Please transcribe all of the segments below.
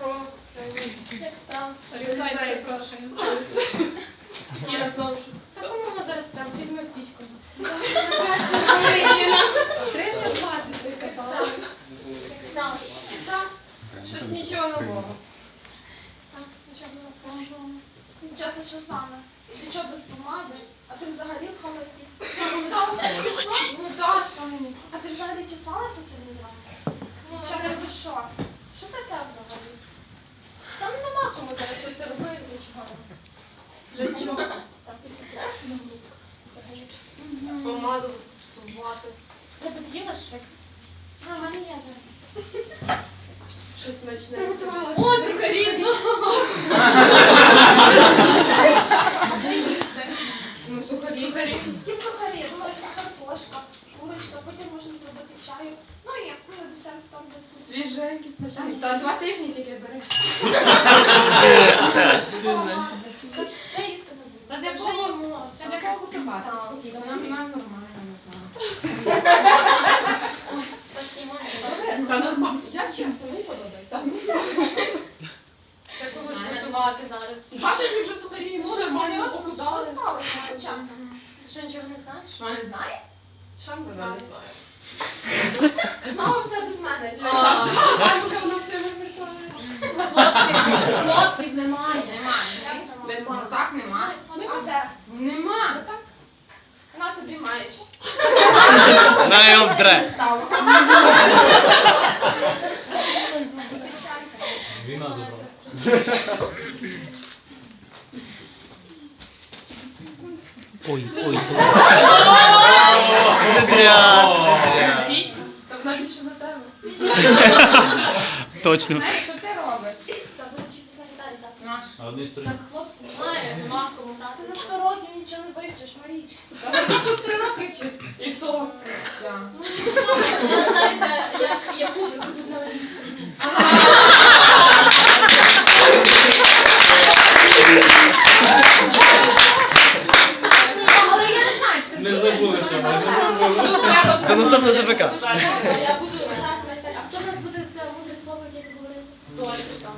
Як справа? Рюкзак перепрошую. Я знову щось. Та кому зараз там візьме пічку. Гривня 20 цих каталог. Як справа? Щось нічого нового. Так, нічого не допомогу. Нічого, ти що? Ти що без помади? А ти взагалі в? Ну так, що мені? А ти ж взагалі чесалася сьогодні зранку? Ну, чи ти? Що таке взагалі? Там нема кому зараз це все робити, нічого. Для чого? Так, ти таке? Ну, взагалі. Помаду псувати. Я би з'їла щось. А, в мене є вже. Щось смачне. Приготувала. О, це різно. Ну, сухарі. Сухарі. Які сухарі? Картошка, курочка, потім можна зробити чаю. Ну і ну, на десерт там буде. Свіженькі, смачненькі. Та два тижні тільки бери. Я їсти не буду. Та де Вже було? їмо. Та де кого готувати? Нам нормально, не знаю. Так. Та нормально. Я чесно, мені подобається. Так ви можете готувати зараз. Бачиш, вже сухарі, ну, Що сталося? Ти що, нічого не знаєш? Що, не знає? Що не знаю. Знову все без мене. Бабуся в нас все випитає. Хлопців, хлопців немає. Немає. Як там? Нема. Ну так, нема. А? Нема. На тобі маєш. На його вдре. Війна забрала. Ой, ой, ой. Це зря, це зря. За тебе. Точно. Що ти робиш? Та буду вчитись на гітарі, так. Наш. Так, хлопців немає, нема кому грати. Ти за 100 років нічого не вивчиш, Маріч. Та Гордійчук три роки вчився. І то. Да. Ну, ви знаєте, як, яку ви будуть на. Але я не знаю, чи ти Не забули, що ми не забули. До наступного ЗПК. Я буду грати на гітарі. А хто в нас буде це мудре слово якесь говорити? Толіка сам.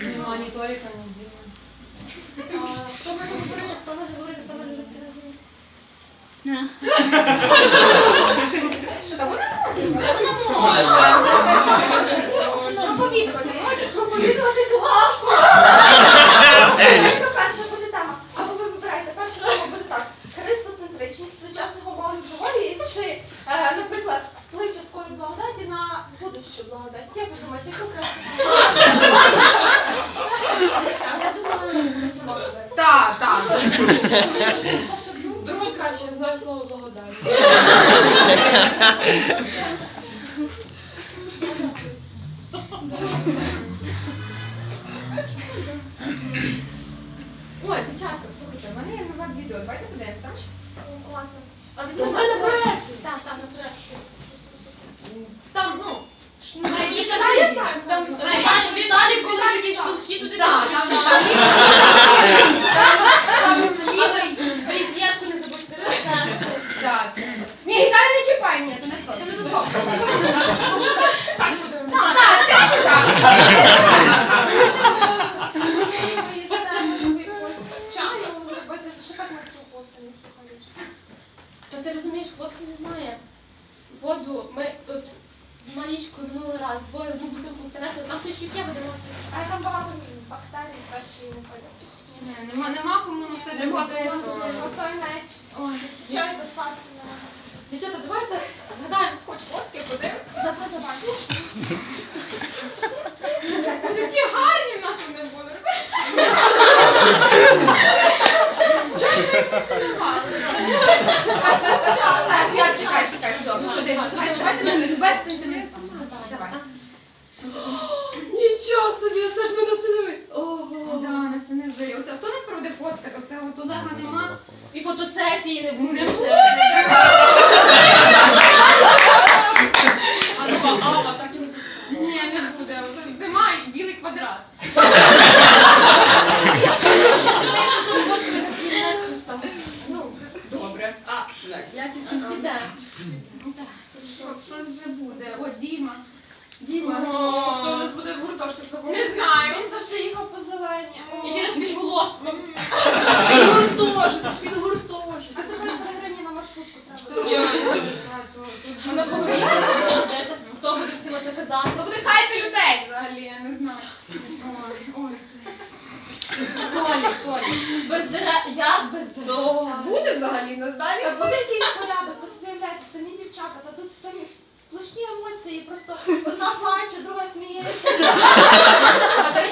Нема ні Толіка, ні Що, та вона може? Вона може. Проповідувати можеш? Проповідувати класно. Перша буде тема? Або ви вибираєте, перша тема буде так. Христоцентричність сучасного Богослов'я чи, е, наприклад, вплив часткової благодаті на будущу благодать. Як ви думаєте, яку краще? Я думаю, це сама виберу. Так, так. Друге краще, я знаю слово благодарність. Ой, дівчатка, слухайте, в мене є нове відео. Давайте подивимось, там Ну, Класно. А ви У мене проєкт. Так, так, на проєкті. Там, ну, на там, ти розумієш, хлопці не знає. Воду ми тут з Марічкою минулий раз, бо одну бутилку принесли, там все щуке будемо. А там багато бактерій краще не ходять. Ні, Нема, нема кому носити води. навіть Ой, чай достатньо не можна. Дівчата, давайте згадаємо хоч фотки, подивимось. Давай, давай. Ось які гарні в нас вони були. Так, так, почала. Так, я добре. Давайте без. Давай. Нічого собі, це ж ми на синеві. Ого. Да, на синевирі. Оце хто нас проведе фоткати? Оце от Олега нема. І фотосесії не Не буде. буде. А ну, а, а, так і не пустимо. Ні, не буде. Оце Нема білий квадрат. Ну, Добре. А, так, якість. іде. Що, що вже буде? О, Діма. О, хто у нас буде в гуртожитку Не знаю. Він завжди їхав по зелені. І через. Гуртожиток, під гуртожиток. А тепер три гривні на маршрутку треба. Хто буде цим оце казати? Ну буде людей взагалі, я не знаю. Толік. Без дерев, як без дерев? Буде взагалі на здалі? Та буде якийсь порядок, посміявляйте, самі дівчата, та тут самі сплошні емоції, просто одна плаче, друга сміється.